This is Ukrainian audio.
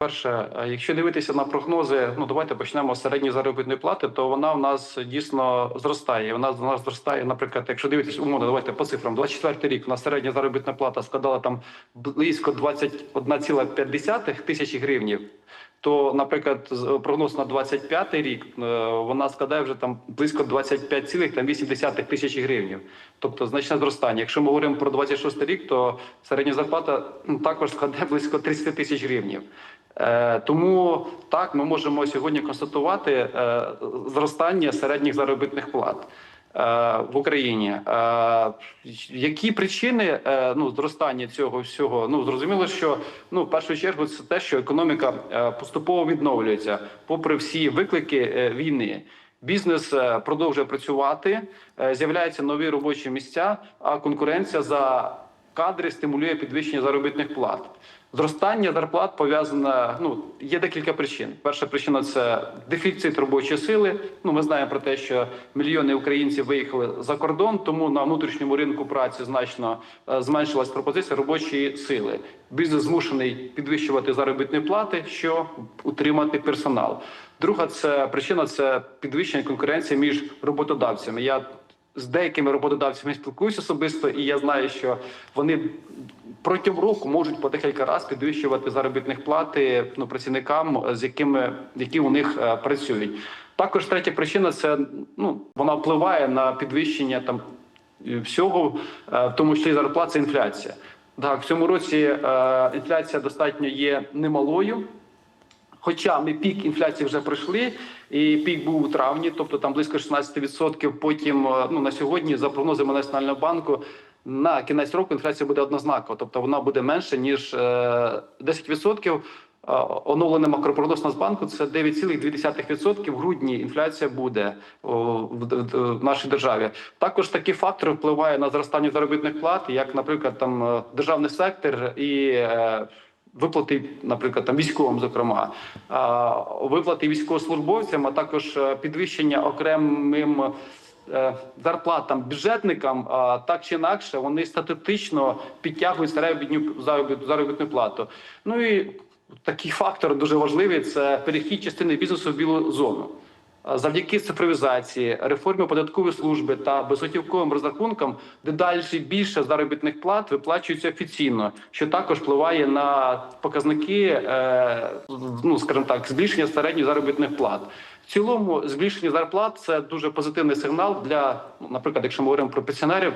Перше, е, якщо дивитися на прогнози, ну давайте почнемо з середньої заробітної плати, то вона в нас дійсно зростає. Вона в нас зростає, наприклад, якщо дивитись умовно, давайте по цифрам. 24 рік у нас середня заробітна плата складала там близько 21,5 тисячі гривнів. То, наприклад, прогноз на 25 рік е, вона складає вже там близько 25,8 тисячі гривень. Тобто значне зростання. Якщо ми говоримо про 26 рік, то середня зарплата ну, також складе близько 30 тисяч гривень. Е, тому так ми можемо сьогодні констатувати е, зростання середніх заробітних плат. Е, В Україні Е, які причини е, ну зростання цього всього? Ну зрозуміло, що ну в першу чергу це те, що економіка поступово відновлюється, попри всі виклики війни. Бізнес продовжує працювати, з'являються нові робочі місця, а конкуренція за кадри стимулює підвищення заробітних плат. Зростання зарплат пов'язане. Ну є декілька причин. Перша причина це дефіцит робочої сили. Ну ми знаємо про те, що мільйони українців виїхали за кордон, тому на внутрішньому ринку праці значно е, зменшилась пропозиція робочої сили. Бізнес змушений підвищувати заробітні плати, щоб утримати персонал. Друга це причина це підвищення конкуренції між роботодавцями. Я з деякими роботодавцями спілкуюся особисто, і я знаю, що вони протягом року можуть по декілька разів підвищувати заробітних плати ну, працівникам, з якими які у них е, працюють. Також третя причина це ну вона впливає на підвищення там е, всього, е, в тому числі зарплат, це інфляція. Так, в цьому році е, інфляція достатньо є немалою. Хоча ми пік інфляції вже пройшли, і пік був у травні, тобто там близько 16%. Потім е, ну на сьогодні, за прогнозами Національного банку, на кінець року інфляція буде однознакова, тобто вона буде менше ніж е, 10%. Е, Оновлений макропрогноз Нацбанку це 9,2%. В грудні інфляція буде в, нашій державі. Також такі фактори впливають на зростання заробітних плат, як, наприклад, там е, державний сектор і е, Виплати, наприклад, там військовим, зокрема, виплати військовослужбовцям, а також е, підвищення окремим е, зарплатам бюджетникам, так чи інакше, вони статистично підтягують середню заробітну плату. Ну і такий фактор дуже важливий це перехід частини бізнесу в білу зону. А Завдяки цифровізації, реформі податкової служби та безготівковим розрахункам, дедалі більше заробітних плат виплачується офіційно, що також впливає на показники, е, ну скажімо так, збільшення середніх заробітних плат. В цілому, збільшення зарплат це дуже позитивний сигнал для, ну, наприклад, якщо ми говоримо про пенсіонерів.